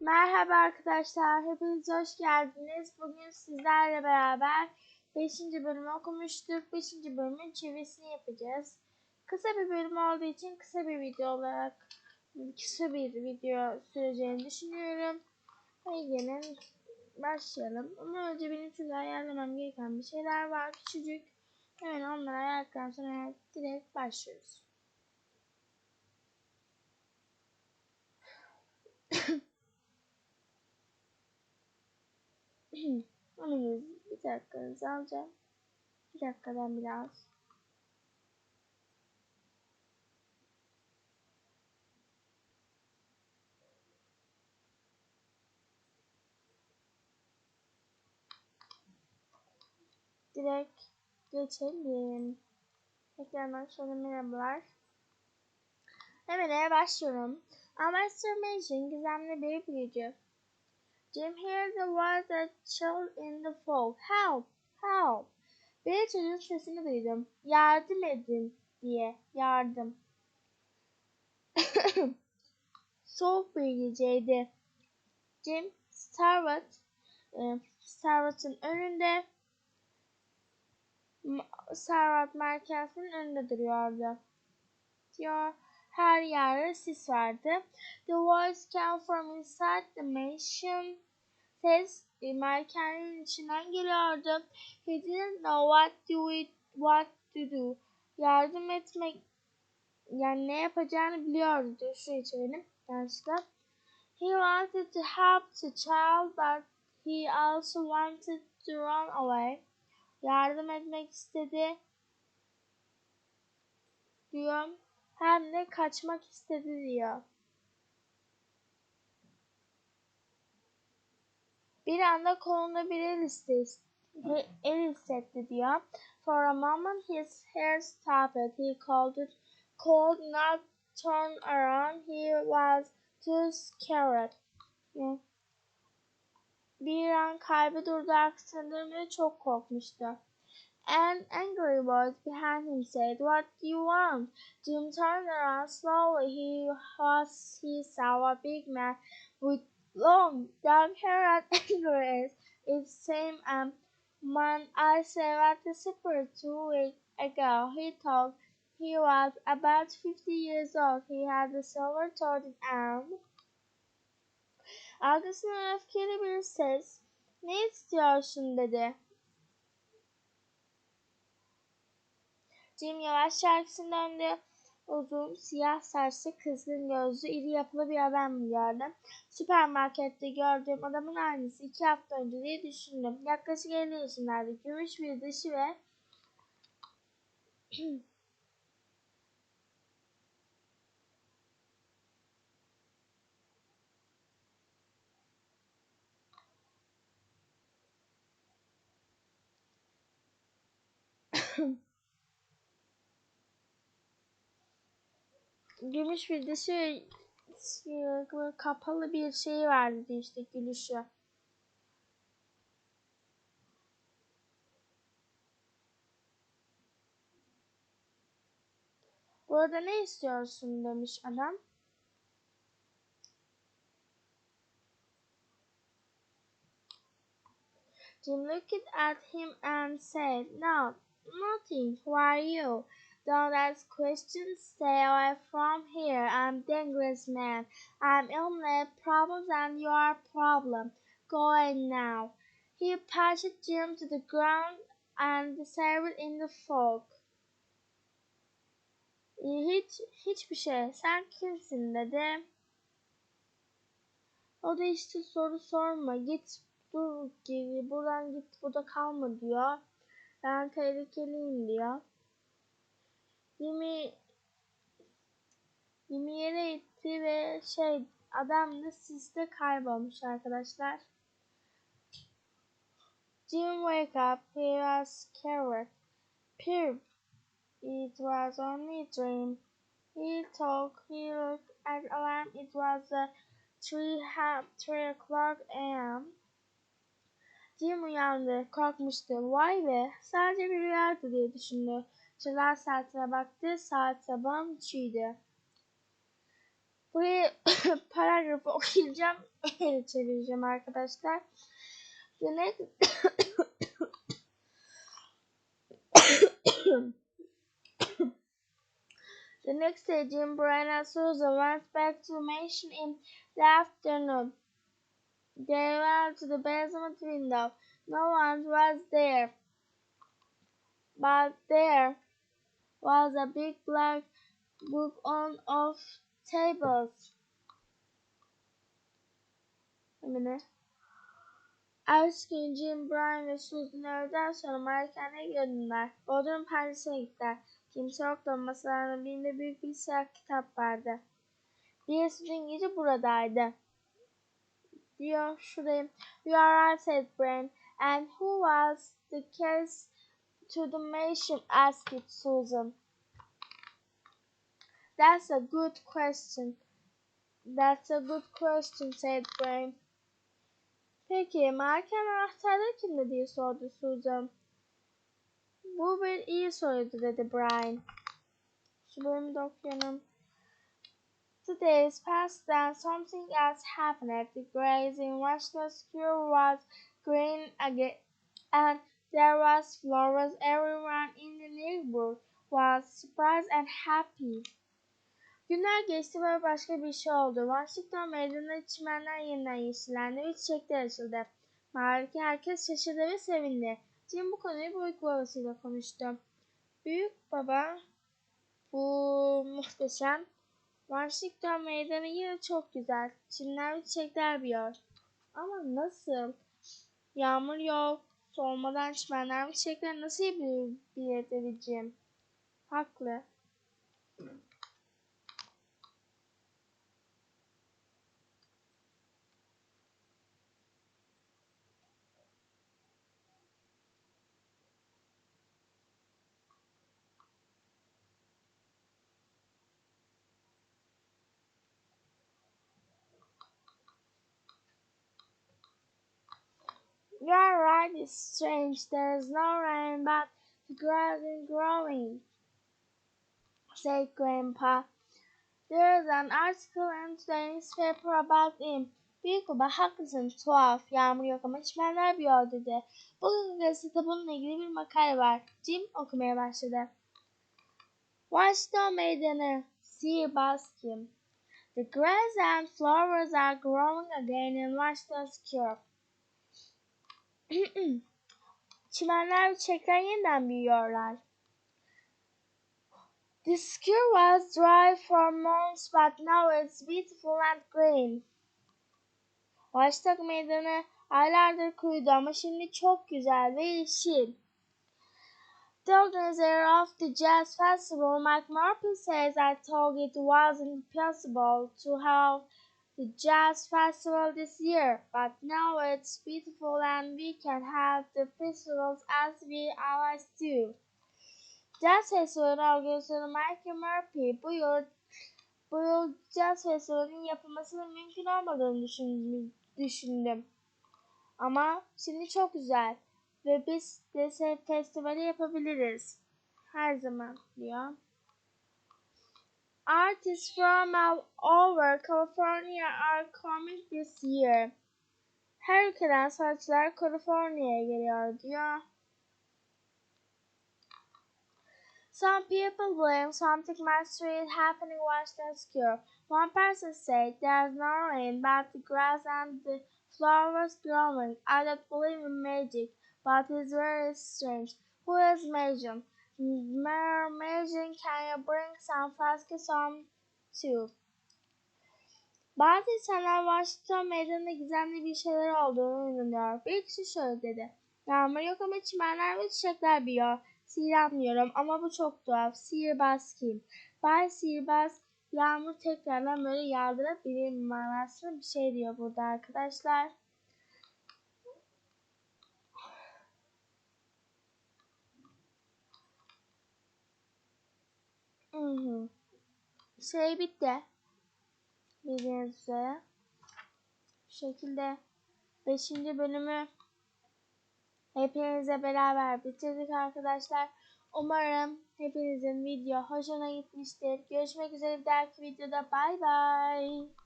Merhaba arkadaşlar, hepiniz hoş geldiniz. Bugün sizlerle beraber 5. bölümü okumuştuk. 5. bölümün çevirisini yapacağız. Kısa bir bölüm olduğu için kısa bir video olarak kısa bir video süreceğini düşünüyorum. Hadi gelin başlayalım. Ama önce benim size ayarlamam gereken bir şeyler var. Küçücük. Hemen onları ayarladıktan sonra direkt başlıyoruz. Onu bir dakikanızı alacağım. Bir dakikadan biraz. Direkt geçelim. Tekrardan şöyle merhabalar. Hemen başlıyorum. Amastermation gizemli bir büyücü. Jim heard the voice a child in the fog. Help! Help! Bir çocuğun sesini duydum. Yardım edin diye. Yardım. Soğuk bir geceydi. Jim Starwatt e, önünde Starwatt merkezinin önünde duruyordu. Diyor her yerde sis vardı. The voice came from inside the mansion. Ses e, merkezin içinden geliyordu. He didn't know what to it, what to do. Yardım etmek yani ne yapacağını biliyordu. Şuraya çevirelim. Yanlışlıkla. He wanted to help the child but he also wanted to run away. Yardım etmek istedi. Diyor hem de kaçmak istedi diyor. Bir anda kolunda bir el, hissetti, el hissetti diyor. For a moment his hair stopped. He called it, could not turn around. He was too scared. Bir an kalbi durdu ve çok korkmuştu. An angry voice behind him said, What do you want? Jim turned around slowly. He was he saw a big man with long dark hair and angry eyes. It seemed a man I saw at the supper two weeks ago. He told he was about fifty years old. He had a silver-toed arm. Arkasından öfkeli bir ses, ne istiyorsun dedi. Jim yavaş şarkısını döndü. Uzun, siyah saçlı, kızgın gözlü, iri yapılı bir adam gördüm. Süpermarkette gördüğüm adamın aynısı iki hafta önce diye düşündüm. Yaklaşık 50 yaşındaydı. Gümüş bir dışı ve gümüş bir dışı kapalı bir şey vardı işte gülüşü. Burada ne istiyorsun demiş adam. Jim looked at him and said, No, nothing. Who are you? Don't ask questions. Stay away from here. I'm dangerous man. I'm illness, problems, and your problem. Go in now. He pushed Jim to the ground and disappeared in the fog. Hiç hiçbir şey. Sen kimsin dedi. O da işte soru sorma. Git dur buradan git burada kalma diyor. Ben tehlikeliyim diyor. Yemi Yemi yere itti ve şey adam da siste kaybolmuş arkadaşlar. Jim wake up. He was scared. Phew. It was only a dream. He talked. He looked at alarm. It was a three, three o'clock a.m. Jim uyandı. Korkmuştu. Vay be. Sadece bir rüyaydı diye düşündü. Çınar saatine baktı. Saat sabahın üçüydü. Buraya paragrafı okuyacağım. Öyle çevireceğim arkadaşlar. Next The next day, Jim, Brian, and Susan went back to the mansion in the afternoon. They went to the basement window. No one was there, but there was a big black book on of tables. A minute. Ertesi gün Jim, Brian ve Susan öğleden sonra Marken'e gördüler. Bodrum perdesine gittiler. Kimse yoktu masalarının birinde büyük bir siyah kitap vardı. Birisi dün gece buradaydı. Diyor şuraya. You are right, said Brian. And who was the case to the mansion? asked Susan. That's a good question. That's a good question, said Brian. Peki, Marken anahtarları kimde diye sordu Susan. Bu bir iyi soruydu dedi Brian. Şu bölümü de okuyalım. The days passed and something else happened. The grass in Washington Square was green again and there was flowers. Everyone in the neighborhood was surprised and happy. Günler geçti ve başka bir şey oldu. Washington meydanında çimenler yeniden yeşillendi ve çiçekler açıldı. Mahalleki herkes şaşırdı ve sevindi. Jim bu konuyu büyük babasıyla konuştu. Büyük baba bu muhteşem. Washington meydanı yine çok güzel. Çimler ve çiçekler büyüyor. Ama nasıl? Yağmur yok. Solmadan çimenler ve çiçekler nasıl bir edeceğim? Haklı. Your right is strange. There is no rain, but the grass is growing, said Grandpa. There is an article in today's paper about him. Büyük baba haklısın tuhaf. Yağmur yok ama çimenler büyüyor dedi. Bugün gazetede bununla ilgili bir makale var. Jim okumaya başladı. Washington Meydanı Sihirbaz kim? The grass and flowers are growing again in Washington Square. Çimenler ve çiçekler yeniden büyüyorlar. The square was dry for months but now it's beautiful and green. Washington meydanı aylardır kuruydu ama şimdi çok güzel ve yeşil. The organizer of the Jazz Festival, Mike Marple, says I thought it wasn't possible to have the Jazz Festival this year, but now it's beautiful and we can have the festivals as we always do. Jazz Festivali organizatörü Mike Murphy bu yıl bu yıl Jazz Festivali'nin yapılmasının mümkün olmadığını düşündüm, düşündüm. Ama şimdi çok güzel ve biz de festivali yapabiliriz. Her zaman diyor. Artists from all over California are coming this year. Her ülkeden sanatçılar Kaliforniya'ya geliyor diyor. Some people blame something mystery happening in Washington Square. One person said there's no rain, but the grass and the flowers growing. I don't believe in magic, but it's very strange. Who is magic? Magic, can you bring some flask some too? Bazı insanlar Washington meydanında gizemli bir şeyler olduğunu inanıyor. Bir kişi şöyle dedi. Yağmur yok ama çimenler ve çiçekler büyüyor. Sihir anlıyorum ama bu çok tuhaf. Sihirbaz kim? Bay Sihirbaz yağmur tekrardan böyle yağdırabilir manasında bir şey diyor burada arkadaşlar. Şey bitti. Bildiğiniz üzere. Bu şekilde 5. bölümü hepinizle beraber bitirdik arkadaşlar. Umarım hepinizin video hoşuna gitmiştir. Görüşmek üzere bir dahaki videoda. Bay bay.